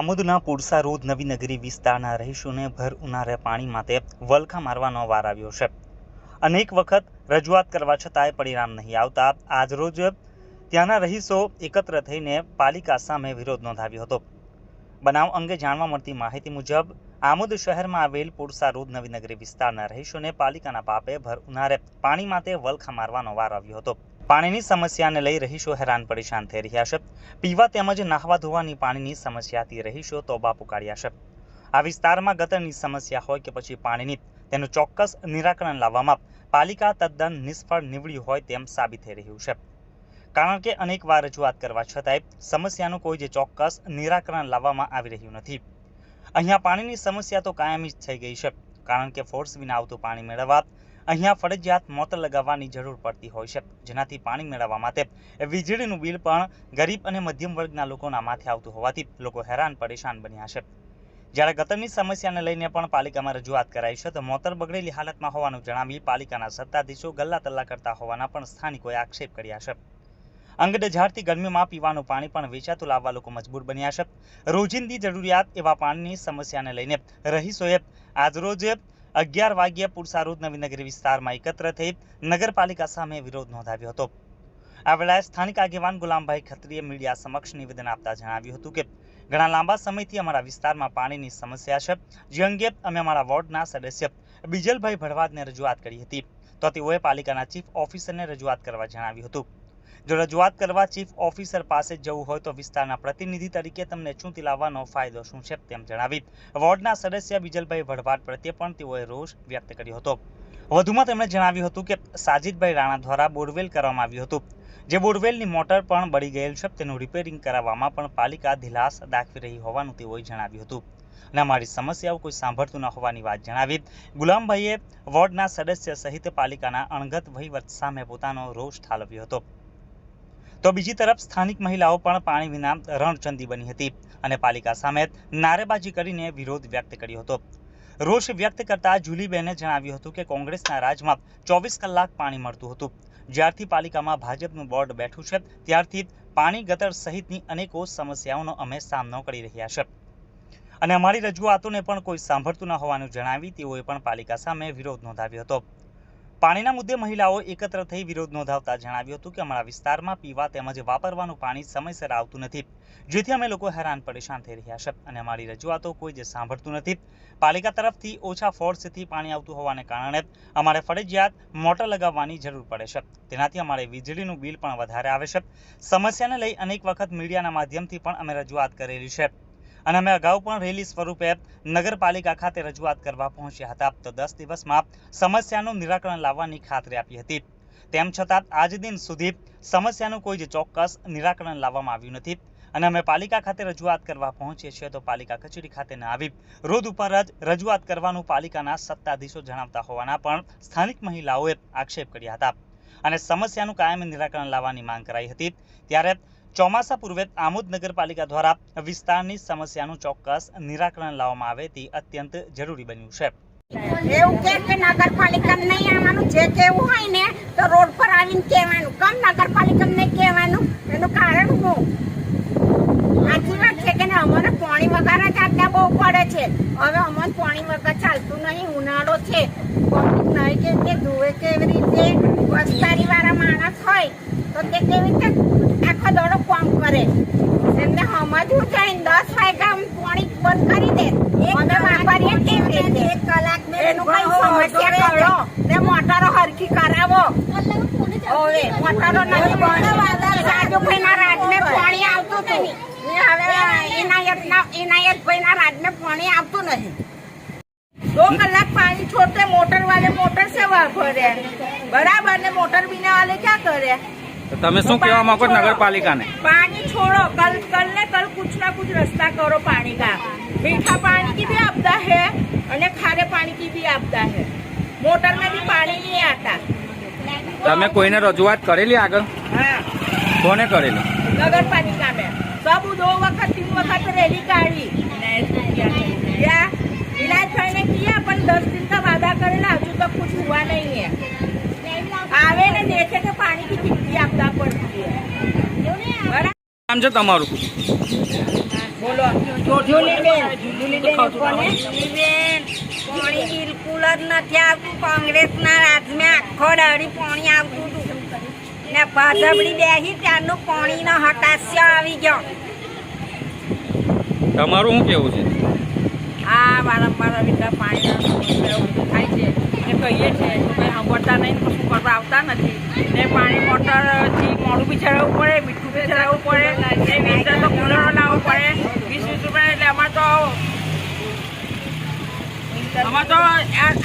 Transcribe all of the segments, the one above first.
આમોદના પુરસા રોધ નવી નગરી વિસ્તારના રહીશોને ભર ઉનાળે પાણી માટે વલખા મારવાનો વાર આવ્યો છે. અનેક વખત રજૂઆત કરવા છતાંય પરિણામ નહીં આવતા. આજરોજ ત્યાંના રહીશો એકત્ર થઈને પાલિકા સામે વિરોધ નોંધાવ્યો હતો. બનાવ અંગે જાણવા મળતી માહિતી મુજબ, આમોદ શહેરમાં આવેલ પુરસા રોડ નવી નગરી વિસ્તારના રહીશોને પાલિકાના પાપે ભર ઉનાળે પાણી માટે વલખા મારવાનો વાર આવ્યો હતો. પાણીની સમસ્યાને લઈ રહીશો હેરાન પરેશાન થઈ રહ્યા છે. પીવા તેમજ નાહવા ધોવાની પાણીની સમસ્યાથી રહીશો તોબા પુકાર્યા છે. આ વિસ્તારમાં ગટરની સમસ્યા હોય કે પછી પાણીની, તેનું ચોક્કસ નિરાકરણ લાવવામાં પાલિકા તદ્દન નિષ્ફળ નીવડ્યું હોય તેમ સાબિત થઈ રહ્યું છે. કારણ કે અનેકવાર રજૂઆત કરવા છતાંય સમસ્યાનું કોઈ જે ચોક્કસ નિરાકરણ લાવવામાં આવી રહ્યું નથી. અહીંયા પાણીની સમસ્યા તો કાયમી જ થઈ ગઈ છે. કારણ કે ફોર્સ વિના આવતું પાણી મેળવવા અહીંયા ફરજિયાત મોટર લગાવવાની જરૂર પડતી હોય છે. જેનાથી પાણી મેળવવા માટે વીજળીનું બિલ પણ ગરીબ અને મધ્યમ વર્ગના લોકોના માથે આવતું હોવાથી લોકો હેરાન પરેશાન બન્યા છે. જ્યારે ગટરની સમસ્યાને લઈને પણ પાલિકામાં રજૂઆત કરાઈ છે, તો મોટર બગડેલી હાલતમાં હોવાનું જણાવી પાલિકાના સત્તાધીશો ગલ્લા તલ્લા કરતા હોવાના પણ સ્થાનિકોએ આક્ષેપ કર્યા છે. અંગડઝાડથી ગરમીમાં પીવાનું પાણી પણ વેચાતું લાવવા લોકો મજબૂર બન્યા છે. રોજિંદી જરૂરિયાત એવા પાણીની સમસ્યાને લઈને રહીશોએ આજરોજ અગિયાર વાગ્યે પુરસા રોડ નવીનગરી વિસ્તારમાં એકત્ર થઈ નગરપાલિકા સામે વિરોધ નોંધાવ્યો હતો. આ વેળાએ સ્થાનિક આગેવાન ગુલામભાઈ ખત્રીએ મીડિયા સમક્ષ નિવેદન આપતા જણાવ્યું હતું કે, ઘણા લાંબા સમયથી અમારા વિસ્તારમાં પાણીની સમસ્યા છે. જે અંગે અમે અમારા વોર્ડના સદસ્ય બિજલભાઈ ભરવાડને રજૂઆત કરી હતી. તો તેઓએ પાલિકાના ચીફ ઓફિસરને રજૂઆત કરવા જણાવ્યું હતું. જો રજૂઆત કરવા ચીફ ઓફિસર પાસે જવું હોય તો વિસ્તારના પ્રતિનિધિ તરીકે તમને ચૂંટી લાવવાનો ફાયદો શું છે તેમ જણાવી. વોર્ડના સદસ્ય બીજલભાઈ વઢવાડ પ્રત્યે પણ તેઓએ રોષ વ્યક્ત કર્યો હતો. વધુમાં તેમણે જણાવ્યું હતું કે સાજિદભાઈ રાણા દ્વારા બોરવેલ કરવામાં આવ્યું હતું. જે બોરવેલની મોટર પણ બળી ગયેલ છે, તેનું રિપેરિંગ કરાવવામાં પણ પાલિકા ધિલાસ દાખવી રહી હોવાનું તેઓએ જણાવ્યું હતું. અને અમારી સમસ્યાઓ કોઈ સાંભળતું ન હોવાની વાત જણાવી. ગુલામભાઈએ વોર્ડના સદસ્ય સહિત પાલિકાના અણગત વહીવટ સામે પોતાનો રોષ ઠાલવ્યો હતો. તો બીજી તરફ સ્થાનિક મહિલાઓ પણ પાણી વિના રણચંદી બની હતી અને પાલિકા સામે નારેબાજી કરીને વિરોધ વ્યક્ત કર્યો હતો. રોષ વ્યક્ત કરતા જુલીબેને જણાવ્યું હતું કે કોંગ્રેસના રાજમાં ચોવીસ કલાક પાણી મળતું હતું. જ્યારથી પાલિકામાં ભાજપનું બોર્ડ બેઠું છે, ત્યારથી પાણી ગટર સહિતની અનેકો સમસ્યાઓનો અમે સામનો કરી રહ્યા છે. અને અમારી રજૂઆતોને પણ કોઈ સાંભળતું ન હોવાનું જણાવી તેઓએ પણ પાલિકા સામે વિરોધ નોંધાવ્યો હતો. પાણીના મુદ્દે મહિલાઓ એકત્ર થઈ વિરોધ નોંધાવતા જણાવ્યું હતું કે અમારા વિસ્તારમાં પીવા તેમજ વાપરવાનું પાણી સમયસર આવતું નથી, જેથી અમે લોકો હેરાન પરેશાન થઈ રહ્યા છે અને અમારી રજૂઆતો કોઈ જ સાંભળતું નથી. પાલિકા તરફથી ઓછા ફોર્સથી પાણી આવતું હોવાને કારણે અમારે ફરજિયાત મોટર લગાવવાની જરૂર પડે છે. તેનાથી અમારે વીજળીનું બિલ પણ વધારે આવે છે. સમસ્યાને લઈ અનેક વખત મીડિયાના માધ્યમથી પણ અમે રજૂઆત કરેલી છે. અને અમે અગાઉ પણ રેલી સ્વરૂપે નગરપાલિકા ખાતે રજૂઆત કરવા પહોંચ્યા હતા. તો દસ દિવસમાં સમસ્યાનું નિરાકરણ લાવવાની ખાતરી આપી હતી. તેમ છતાં આજ દિન સુધી સમસ્યાનું કોઈ જ ચોક્કસ નિરાકરણ લાવવામાં આવ્યું નથી. અને અમે પાલિકા ખાતે રજૂઆત કરવા પહોંચીએ છીએ તો પાલિકા કચેરી ખાતે ના આવી રોડ ઉપર જ રજૂઆત કરવાનું પાલિકાના સત્તાધીશો જણાવતા હોવાના પણ સ્થાનિક મહિલાઓએ આક્ષેપ કર્યા હતા. અને સમસ્યાનું કાયમી નિરાકરણ લાવવાની માંગ કરાઈ હતી. ત્યારે ચોમાસા પૂર્વે આમોદ નગરપાલિકા દ્વારા વિસ્તારની સમસ્યાનું ચોક્કસ નિરાકરણ લાવવામાં આવે તે અત્યંત જરૂરી બન્યું છે. એવું કે કે નગરપાલિકા નહીં આવવાનું, જે કેવું હોય ને, તો રોડ પર આવીને કહેવાનું. કમ નગરપાલિકા નહીં કહેવાનું? એનું કારણ હું સાચી વાત છે કે અમારે પાણી વગર જ આટલા બહુ પડે છે. હવે અમારે પાણી વગર ચાલતું નહીં, ઉનાળો છે. નહીં કે ધોવે કેવી રીતે વસ્તારી વાળા માણસ હોય, તો તે કેવી રીતે આખો દોડો કામ કરે. એમને સમજવું જોઈએ દસ વાગ્યા પાણી બંધ કરી દે. એક કલાક એનું કઈ સમસ્યા કરાવો. રાતને પાણી આવતું હતું હવે એનાયતના એનાયતભાઈના રાતને પાણી આવતું નહીં. દો કલાક પાણી છોડતે મોટર વાલે મોટર સેવા કરે. બરાબર ને મોટર બીના વાળે ક્યાં કરે? તમે શું કહેવા માંગો છો નગરપાલિકાને पानी छोड़ो कल कल ने कल कुछ ना कुछ रास्ता करो पानी का मीठा पानी की भी आपदा है और खारे पानी की भी आपदा है मोटर में भी पानी नहीं आता તમે કોઈને રજૂઆત કરેલી આગળ हाँ કોને કરેલી नगर पालिका में सब दो वक्त तीन वक्त रैली નામ છે તમારું? बोलो પાણી બિલકુલ જ નથી આવતું. કોંગ્રેસના રાજમાં આખો દાડી પાણી આવતું હતું. ને ભાજપડી બેસી ત્યારનું પાણીનો હતાશ્ય આવી ગયો. તમારું શું કેવું છે? આ વારંવાર આવી રીતે પાણીના થાય છે. એ કહીએ છીએ સાંભળતા નહીં ને કશું કરવા આવતા નથી. ને પાણી મોટરથી મોડું બી ચડાવવું પડે મીઠું બી ચડાવવું પડે ને વીસ તો કુલરો લાવવું પડે. વીસ વીસ રૂપિયા એટલે અમારે તો અમારે તો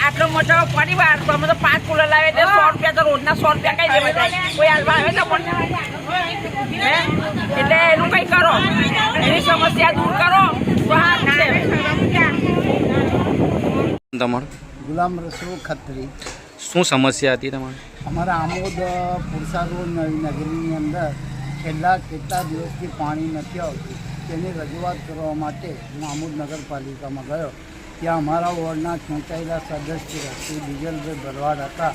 આટલો મોટો પરિવાર તો અમે તો પાંચ કુલર લાવે એટલે સો રૂપિયા તો રોજના સો રૂપિયા કઈ દેવા જાય કોઈ હાલવા આવે તો પણ? એટલે એનું કંઈ કરો. એની સમસ્યા દૂર કરો. તો સારું છે. તમારું? ગુલામ રસૂલ ખત્રી. શું સમસ્યા હતી તમારી? અમારા આમોદ પુરસા રોડ નગરીની અંદર છેલ્લા કેટલા દિવસથી પાણી નથી આવતું તેની રજૂઆત કરવા માટે હું આમોદ નગરપાલિકામાં ગયો. ત્યાં અમારા વોર્ડના ચૂંટાયેલા સદસ્ય શ્રી ડીઝલભાઈ ભરવાડ હતા.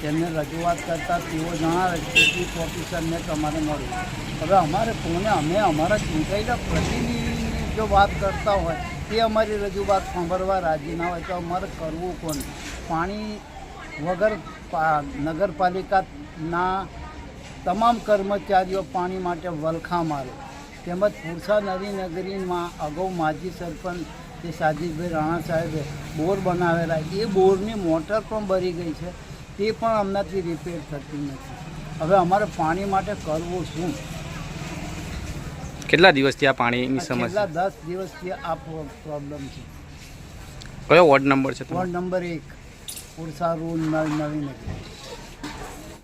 તેમને રજૂઆત કરતાં તેઓ જણાવે કે ચીફ ઓફિસરને તમારે મળ્યું હવે અમારે કોને, અમે અમારા ચૂંટાયેલા પ્રતિનિધિની જો વાત કરતા હોય, તે અમારી રજૂઆત સાંભળવા રાજી ના હોય તો અમારે કરવું કોને? પાણી વગર નગરપાલિકાના તમામ કર્મચારીઓ પાણી માટે વલખા મારે. તેમજ પુરસા નવી નગરીમાં અગાઉ માજી સરપંચ તે સાજીદભાઈ રાણા સાહેબે બોર બનાવેલા એ બોરની મોટર પણ બરી ગઈ છે. તે પણ હમણાંથી રિપેર થતી નથી. હવે અમારે પાણી માટે કરવું શું? કેટલા દિવસથી આ પાણીની સમસ્યા? દસ દિવસથી આ પ્રોબ્લેમ છે. કયો વોર્ડ નંબર છે વોર્ડ નંબર એક. પુરસા રોડ નવી નવી નગરી